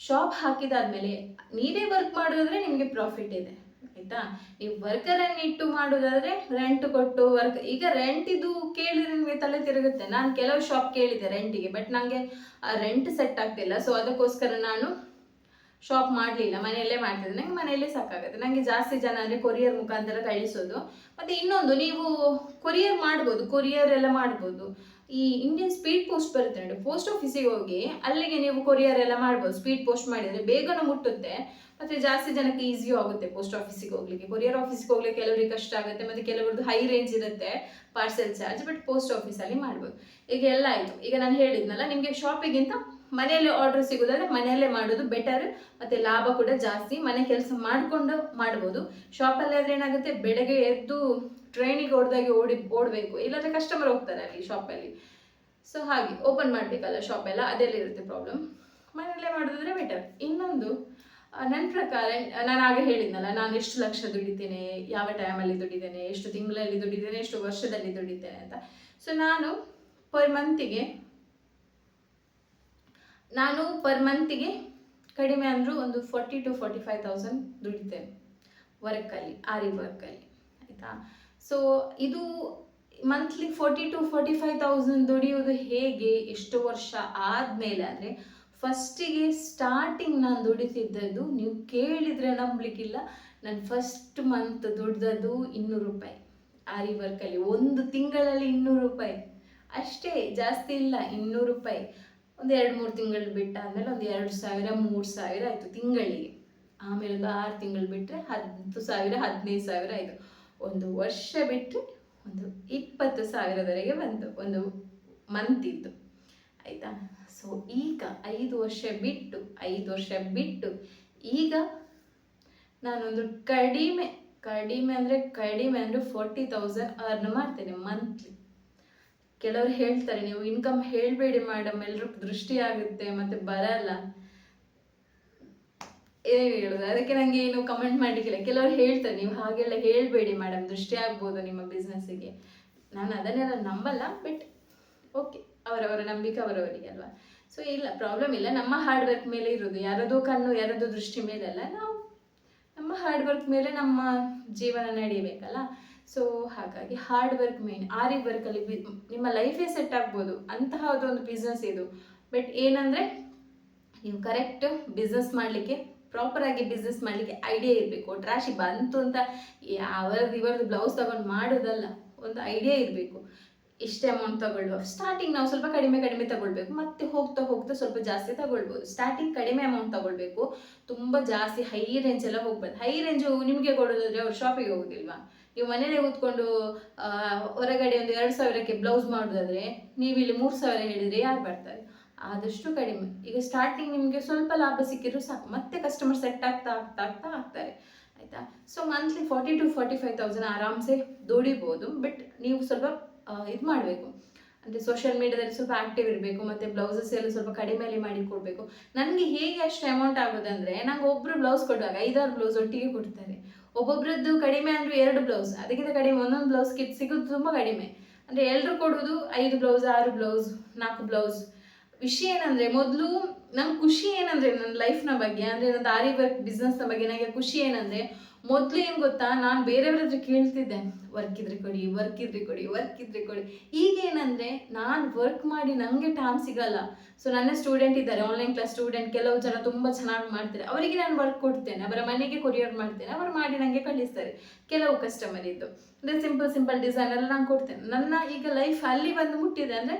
ಶಾಪ್ ಹಾಕಿದಾದ್ಮೇಲೆ ನೀವೇ ವರ್ಕ್ ಮಾಡೋದ್ರೆ ನಿಮಗೆ ಪ್ರಾಫಿಟ್ ಇದೆ, ಆಯ್ತಾ? ನೀವು ವರ್ಕರನ್ನು ಇಟ್ಟು ಮಾಡೋದಾದರೆ ರೆಂಟ್ ಕೊಟ್ಟು ವರ್ಕ್ ಈಗ ರೆಂಟ್ ಇದು ಕೇಳಿದ್ರೆ ನಿಮಗೆ ತಲೆ ತಿರುಗುತ್ತೆ. ನಾನು ಕೆಲವು ಶಾಪ್ ಕೇಳಿದೆ ರೆಂಟಿಗೆ ಬಟ್ ನನಗೆ ರೆಂಟ್ ಸೆಟ್ ಆಗ್ತಿಲ್ಲ. ಸೊ ಅದಕ್ಕೋಸ್ಕರ ನಾನು ಶಾಪ್ ಮಾಡಲಿಲ್ಲ, ಮನೆಯಲ್ಲೇ ಮಾಡ್ತಿದ್ದೆ ನಂಗೆ ಮನೆಯಲ್ಲೇ ಸಾಕಾಗುತ್ತೆ. ನನಗೆ ಜಾಸ್ತಿ ಜನ ಅಂದರೆ ಕೊರಿಯರ್ ಮುಖಾಂತರ ಕಳಿಸೋದು. ಮತ್ತು ಇನ್ನೊಂದು, ನೀವು ಕೊರಿಯರ್ ಮಾಡ್ಬೋದು ಕೊರಿಯರ್ ಎಲ್ಲ ಮಾಡ್ಬೋದು. ಈ ಇಂಡಿಯನ್ ಸ್ಪೀಡ್ ಪೋಸ್ಟ್ ಬರುತ್ತೆ ನೋಡಿ. ಪೋಸ್ಟ್ ಆಫೀಸಿಗೆ ಹೋಗಿ ಅಲ್ಲಿಗೆ ನೀವು ಕೊರಿಯರ್ ಎಲ್ಲ ಮಾಡ್ಬೋದು. ಸ್ಪೀಡ್ ಪೋಸ್ಟ್ ಮಾಡಿದರೆ ಬೇಗನೆ ಮುಟ್ಟುತ್ತೆ. ಮತ್ತು ಜಾಸ್ತಿ ಜನಕ್ಕೆ ಈಸಿ ಆಗುತ್ತೆ ಪೋಸ್ಟ್ ಆಫೀಸಿಗೆ ಹೋಗ್ಲಿಕ್ಕೆ. ಕೊರಿಯರ್ ಆಫೀಸ್ಗೆ ಹೋಗ್ಲಿಕ್ಕೆ ಕೆಲವರಿಗೆ ಕಷ್ಟ ಆಗುತ್ತೆ, ಮತ್ತು ಕೆಲವ್ರದ್ದು ಹೈ ರೇಂಜ್ ಇರುತ್ತೆ ಪಾರ್ಸೆಲ್ ಚಾರ್ಜ್ ಬಟ್ ಪೋಸ್ಟ್ ಆಫೀಸಲ್ಲಿ ಮಾಡ್ಬೋದು. ಈಗ ಎಲ್ಲ ಆಯಿತು. ಈಗ ನಾನು ಹೇಳಿದ್ನಲ್ಲ, ನಿಮಗೆ ಶಾಪಿಗಿಂತ ಮನೆಯಲ್ಲೇ ಆರ್ಡರ್ ಸಿಗೋದಾದ್ರೆ ಮನೆಯಲ್ಲೇ ಮಾಡೋದು ಬೆಟರ್ ಮತ್ತು ಲಾಭ ಕೂಡ ಜಾಸ್ತಿ. ಮನೆ ಕೆಲಸ ಮಾಡಿಕೊಂಡು ಮಾಡ್ಬೋದು. ಶಾಪಲ್ಲಿ ಆದರೆ ಏನಾಗುತ್ತೆ? ಬೆಳಗ್ಗೆ ಎದ್ದು ಟ್ರೈನಿಗೆ ಹೊಡೆದಾಗೆ ಓಡಿ, ಓಡಬೇಕು. ಇಲ್ಲಾಂದರೆ ಕಸ್ಟಮರ್ ಹೋಗ್ತಾರೆ ಅಲ್ಲಿ ಶಾಪಲ್ಲಿ ಸೊ ಹಾಗೆ ಓಪನ್ ಮಾಡಬೇಕಲ್ಲ ಶಾಪೆಲ್ಲ ಅದೆಲ್ಲ ಇರುತ್ತೆ ಪ್ರಾಬ್ಲಮ್ ಮನೆಯಲ್ಲೇ ಮಾಡೋದಾದ್ರೆ ಬೆಟರ್ ಇನ್ನೊಂದು ನನ್ನ ಪ್ರಕಾರ, ನಾನು ಆಗ ಹೇಳಿದ್ನಲ್ಲ, ನಾನು ಎಷ್ಟು ಲಕ್ಷ ದುಡಿತೇನೆ, ಯಾವ ಟೈಮಲ್ಲಿ ದುಡೀತೇನೆ, ಎಷ್ಟು ತಿಂಗಳಲ್ಲಿ ದುಡೀತೇನೆ, ಎಷ್ಟು ವರ್ಷದಲ್ಲಿ ದುಡಿತೇನೆ ಅಂತ. ಸೊ ನಾನು ಪರ್ ಮಂತಿಗೆ ನಾನು ಪರ್ ಮಂತಿಗೆ ಕಡಿಮೆ ಅಂದರೂ ಒಂದು forty to forty five thousand ದುಡಿತೇನೆ ವರ್ಕಲ್ಲಿ ಆರಿ ವರ್ಕಲ್ಲಿ ಆಯಿತಾ? ಸೊ ಇದು monthly forty to forty five thousand ದುಡಿಯೋದು ಹೇಗೆ, ಎಷ್ಟು ವರ್ಷ ಆದಮೇಲೆ ಅಂದರೆ ಫಸ್ಟಿಗೆ ಸ್ಟಾರ್ಟಿಂಗ್ ನಾನು ದುಡಿತಿದ್ದದ್ದು, ನೀವು ಕೇಳಿದರೆ ನಂಬಲಿಕ್ಕಿಲ್ಲ, ನಾನು ಫಸ್ಟ್ ಮಂತ್ ದುಡ್ದದ್ದು ಇನ್ನೂರು ರೂಪಾಯಿ ಆರಿ ವರ್ಕಲ್ಲಿ ಒಂದು ತಿಂಗಳಲ್ಲಿ ಇನ್ನೂರು ರೂಪಾಯಿ, ಅಷ್ಟೇ, ಜಾಸ್ತಿ ಇಲ್ಲ, ಇನ್ನೂರು ರೂಪಾಯಿ. ಒಂದು ಎರಡು ಮೂರು ತಿಂಗಳು ಬಿಟ್ಟಾದಮೇಲೆ ಒಂದು ಎರಡು ಸಾವಿರ, ಮೂರು ಸಾವಿರ ಆಯಿತು ತಿಂಗಳಿಗೆ. ಆಮೇಲೆ ಒಂದು ಆರು ತಿಂಗಳು ಬಿಟ್ಟರೆ ಹತ್ತು ಸಾವಿರ, ಹದಿನೈದು ಸಾವಿರ ಆಯಿತು. ಒಂದು ವರ್ಷ ಬಿಟ್ಟರೆ ಒಂದು ಇಪ್ಪತ್ತು ಸಾವಿರದವರೆಗೆ ಬಂತು, ಒಂದು ಮಂತ್ ಇತ್ತು ಆಯಿತಾ? ಸೊ ಈಗ ಐದು ವರ್ಷ ಬಿಟ್ಟು, ಐದು ವರ್ಷ ಬಿಟ್ಟು ಈಗ ನಾನೊಂದು ಕಡಿಮೆ ಕಡಿಮೆ ಅಂದರೆ ಕಡಿಮೆ ಅಂದರೆ ಫೋರ್ಟಿ ತೌಸಂಡ್ ಅರ್ನ್ ಮಾಡ್ತೇನೆ ಮಂತ್ಲಿ ಕೆಲವರು ಹೇಳ್ತಾರೆ, ನೀವು ಇನ್ಕಮ್ ಹೇಳಬೇಡಿ ಮೇಡಮ್ ಎಲ್ರಿಗೂ ದೃಷ್ಟಿ ಆಗುತ್ತೆ ಮತ್ತೆ ಬರಲ್ಲ. ಏನು ಹೇಳೋದು, ಅದಕ್ಕೆ ನನಗೆ ಏನು ಕಮೆಂಟ್ ಮಾಡಲಿಕ್ಕಿಲ್ಲ. ಕೆಲವರು ಹೇಳ್ತಾರೆ, ನೀವು ಹಾಗೆಲ್ಲ ಹೇಳಬೇಡಿ ಮೇಡಮ್ ದೃಷ್ಟಿ ಆಗ್ಬೋದು ನಿಮ್ಮ ಬಿಸ್ನೆಸ್ಸಿಗೆ ನಾನು ಅದನ್ನೆಲ್ಲ ನಂಬಲ್ಲ ಬಟ್ ಓಕೆ ಅವರವರ ನಂಬಿಕೆ ಅವರವರಿಗೆ ಅಲ್ವಾ? ಸೊ ಇಲ್ಲ ಪ್ರಾಬ್ಲಮ್ ಇಲ್ಲ. ನಮ್ಮ ಹಾರ್ಡ್ ವರ್ಕ್ ಮೇಲೆ ಇರೋದು. ಯಾರದೋ ಕಣ್ಣು ಯಾರದೋ ದೃಷ್ಟಿ ಮೇಲೆಲ್ಲ, ನಾವು ನಮ್ಮ ಹಾರ್ಡ್ ವರ್ಕ್ ಮೇಲೆ ನಮ್ಮ ಜೀವನ ನಡೀಬೇಕಲ್ಲ? ಸೊ ಹಾಗಾಗಿ ಹಾರ್ಡ್ ವರ್ಕ್ ಮೇನ್ ಆರಿ ವರ್ಕಲ್ಲಿ ಬಿ, ನಿಮ್ಮ ಲೈಫೇ ಸೆಟ್ ಆಗ್ಬೋದು, ಅಂತಹದೊಂದು ಬಿಸ್ನೆಸ್ ಇದು. ಬಟ್ ಏನಂದರೆ, ನೀವು ಕರೆಕ್ಟ್ ಬಿಸ್ನೆಸ್ ಮಾಡಲಿಕ್ಕೆ ಪ್ರಾಪರಾಗಿ ಬಿಸ್ನೆಸ್ ಮಾಡಲಿಕ್ಕೆ ಐಡಿಯಾ ಇರಬೇಕು. ಟ್ರಾಶಿ ಬಂತು ಅಂತ ಅವರದ್ದು ಇವರದ್ದು ಬ್ಲೌಸ್ ತಗೊಂಡು ಮಾಡೋದಲ್ಲ, ಒಂದು ಐಡಿಯಾ ಇರಬೇಕು. ಇಷ್ಟೇ ಅಮೌಂಟ್ ತಗೊಳ್ಳುವ. ಸ್ಟಾರ್ಟಿಂಗ್ ನಾವು ಸ್ವಲ್ಪ ಕಡಿಮೆ ಕಡಿಮೆ ತಗೊಳ್ಬೇಕು. ಮತ್ತೆ ಹೋಗ್ತಾ ಹೋಗ್ತಾ ಸ್ವಲ್ಪ ಜಾಸ್ತಿ ತಗೊಳ್ಬೋದು. ಸ್ಟಾರ್ಟಿಂಗ್ ಕಡಿಮೆ ಅಮೌಂಟ್ ತಗೊಳ್ಬೇಕು. ತುಂಬ ಜಾಸ್ತಿ ಹೈ ರೇಂಜ್ ಎಲ್ಲ ಹೋಗ್ಬಾರ್ದು. ಹೈ ರೇಂಜು ನಿಮಗೆ ಕೊಡೋದಾದ್ರೆ ಅವ್ರು ಶಾಪಿಗೆ ಹೋಗೋದಿಲ್ವಾ? ನೀವು ಮನೇಲೆ ಕೂತ್ಕೊಂಡು ಹೊರಗಡೆ ಒಂದು ಎರಡು ಸಾವಿರಕ್ಕೆ ಬ್ಲೌಸ್ ಮಾಡೋದಾದ್ರೆ ನೀವು ಇಲ್ಲಿ ಮೂರು ಸಾವಿರ ಹೇಳಿದರೆ ಯಾರು ಬರ್ತಾರೆ ಆದಷ್ಟು ಕಡಿಮೆ. ಈಗ ಸ್ಟಾರ್ಟಿಂಗ್ ನಿಮಗೆ ಸ್ವಲ್ಪ ಲಾಭ ಸಿಕ್ಕಿದ್ರು ಸಾಕು. ಮತ್ತೆ ಕಸ್ಟಮರ್ ಸೆಟ್ ಆಗ್ತಾ ಆಗ್ತಾ ಆಗ್ತಾ ಆಗ್ತಾರೆ. ಆಯಿತಾ? So monthly forty to forty five thousand ಆರಾಮ್ಸೆ ದುಡಿಬೋದು. ಬಟ್ ನೀವು ಸ್ವಲ್ಪ ಇದು ಮಾಡಬೇಕು. ಅಂದರೆ ಸೋಷಿಯಲ್ ಮೀಡಿಯಾದಲ್ಲಿ ಸ್ವಲ್ಪ ಆ್ಯಕ್ಟಿವ್ ಇರಬೇಕು. ಮತ್ತು ಬ್ಲೌಸಸ್ ಎಲ್ಲ ಸ್ವಲ್ಪ ಕಡಿಮೆಯಲ್ಲಿ ಮಾಡಿ ಕೊಡಬೇಕು. ನನಗೆ ಹೇಗೆ ಅಷ್ಟು ಅಮೌಂಟ್ ಆಗೋದಂದರೆ, ನಂಗೆ ಒಬ್ಬರು ಬ್ಲೌಸ್ ಕೊಡುವಾಗ ಐದಾರು ಬ್ಲೌಸ್ ಒಟ್ಟಿಗೆ ಕೊಡ್ತಾರೆ. ಒಬ್ಬೊಬ್ರದ್ದು ಕಡಿಮೆ ಅಂದ್ರೆ ಎರಡು ಬ್ಲೌಸ್ ಅದಕ್ಕಿಂತ ಕಡಿಮೆ ಒಂದೊಂದು ಬ್ಲೌಸ್ ಕಿಟ್ ಸಿಗೋದು ತುಂಬ ಕಡಿಮೆ. ಅಂದರೆ ಎಲ್ಲರೂ ಕೊಡೋದು ಐದು ಬ್ಲೌಸ್ ಆರು ಬ್ಲೌಸ್ ನಾಲ್ಕು ಬ್ಲೌಸ್ ವಿಷಯ ಏನಂದರೆ ಮೊದಲು ನಂಗೆ ಖುಷಿ ಏನಂದರೆ ನನ್ನ ಲೈಫ್ನ ಬಗ್ಗೆ, ಅಂದರೆ ನನ್ನ ಆರಿ ವರ್ಕ್ ಬಿಸ್ನೆಸ್ನ ಬಗ್ಗೆ ನನಗೆ ಖುಷಿ ಏನಂದರೆ ಮೊದಲು ಏನು ಗೊತ್ತಾ? ನಾನು ಬೇರೆಯವ್ರ ಹತ್ರ ಕೇಳ್ತಿದ್ದೆ. ವರ್ಕ್ ಇದ್ರೆ ಕೊಡಿ ವರ್ಕ್ ಇದ್ರೆ ಕೊಡಿ ವರ್ಕ್ ಇದ್ರೆ ಕೊಡಿ. ಈಗ ಏನಂದರೆ ನಾನು ವರ್ಕ್ ಮಾಡಿ ನನಗೆ ಟೈಮ್ ಸಿಗಲ್ಲ. ಸೊ ನನ್ನ ಸ್ಟೂಡೆಂಟ್ ಇದ್ದಾರೆ ಆನ್ಲೈನ್ ಕ್ಲಾಸ್ ಸ್ಟೂಡೆಂಟ್ ಕೆಲವು ಜನ ತುಂಬ ಚೆನ್ನಾಗಿ ಮಾಡ್ತಾರೆ. ಅವರಿಗೆ ನಾನು ವರ್ಕ್ ಕೊಡ್ತೇನೆ. ಅವರ ಮನೆಗೆ ಕೊರಿಯರ್ ಮಾಡ್ತೇನೆ. ಅವರು ಮಾಡಿ ನನಗೆ ಕಳಿಸ್ತಾರೆ. ಕೆಲವು ಕಸ್ಟಮರ್ ಇದ್ದು. ಅಂದರೆ ಸಿಂಪಲ್ ಸಿಂಪಲ್ ಡಿಸೈನ್ ಎಲ್ಲ ನಾನು ಕೊಡ್ತೇನೆ. ನನ್ನ ಈಗ ಲೈಫ್ ಅಲ್ಲಿ ಬಂದು ಮುಟ್ಟಿದೆ. ಅಂದರೆ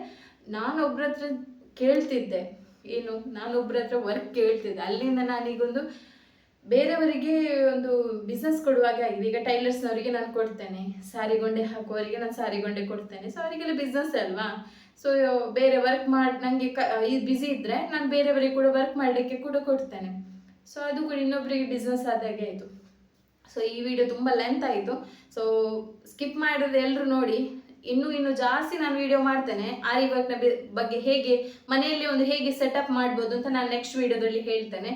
ನಾನು ಒಬ್ರ ಹತ್ರ ಕೇಳ್ತಿದ್ದೆ. ಏನು? ನಾನು ಒಬ್ಬರ ಹತ್ರ ವರ್ಕ್ ಕೇಳ್ತಿದ್ದೆ. ಅಲ್ಲಿಂದ ನಾನೀಗೊಂದು ಬೇರೆಯವರಿಗೆ ಒಂದು ಬಿಸ್ನೆಸ್ ಕೊಡುವಾಗ ಆಗಿದೆ ಈಗ ಟೈಲರ್ಸ್ನವರಿಗೆ ನಾನು ಕೊಡ್ತೇನೆ. ಸಾರಿಗೊಂಡೆ ಹಾಕುವವರಿಗೆ ನಾನು ಸಾರಿಗೊಂಡೆ ಕೊಡ್ತೇನೆ. ಸೊ ಅವರಿಗೆಲ್ಲ ಬಿಸ್ನೆಸ್ ಅಲ್ವಾ? ಸೊ ಬೇರೆ ವರ್ಕ್ ಮಾಡಿ ನನಗೆ ಕ ಇದು ಇದ್ದರೆ ನಾನು ಬೇರೆಯವರಿಗೆ ಕೂಡ ವರ್ಕ್ ಮಾಡಲಿಕ್ಕೆ ಕೂಡ ಕೊಡ್ತೇನೆ. ಸೊ ಅದು ಕೂಡ ಇನ್ನೊಬ್ಬರಿಗೆ ಬಿಸ್ನೆಸ್ ಆದಾಗೆ ಆಯಿತು. ಸೊ ಈ ವಿಡಿಯೋ ತುಂಬ ಲೆಂತ್ ಆಯಿತು. ಸೊ ಸ್ಕಿಪ್ ಮಾಡೋದು ಎಲ್ಲರೂ ನೋಡಿ. ಇನ್ನೂ, ಇನ್ನು ಜಾಸ್ತಿ ನಾನು ವಿಡಿಯೋ ಮಾಡ್ತೇನೆ. ಆರಿ ವರ್ಕ್ನ ಬಗ್ಗೆ ಹೇಗೆ, ಮನೆಯಲ್ಲಿ ಒಂದು ಹೇಗೆ ಸೆಟಪ್ ಮಾಡ್ಬೋದು ಅಂತ ನಾನು ನೆಕ್ಸ್ಟ್ ವಿಡಿಯೋದಲ್ಲಿ ಹೇಳ್ತೇನೆ.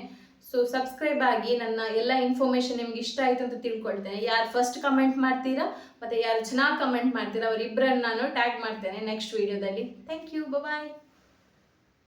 ಸೊ ಸಬ್ಸ್ಕ್ರೈಬ್ ಆಗಿ ನನ್ನ ಎಲ್ಲ ಇನ್ಫಾರ್ಮೇಶನ್ ನಿಮ್ಗೆ ಇಷ್ಟ ಆಯ್ತು ಅಂತ ತಿಳ್ಕೊಳ್ತೇನೆ. ಯಾರು ಫಸ್ಟ್ ಕಮೆಂಟ್ ಮಾಡ್ತೀರಾ ಮತ್ತು ಯಾರು ಚೆನ್ನಾಗಿ ಕಮೆಂಟ್ ಮಾಡ್ತೀರಾ ಅವರಿಬ್ಬರನ್ನು ನಾನು ಟ್ಯಾಗ್ ಮಾಡ್ತೇನೆ ನೆಕ್ಸ್ಟ್ ವೀಡಿಯೋದಲ್ಲಿ ಥ್ಯಾಂಕ್ ಯು ಬಾಯ್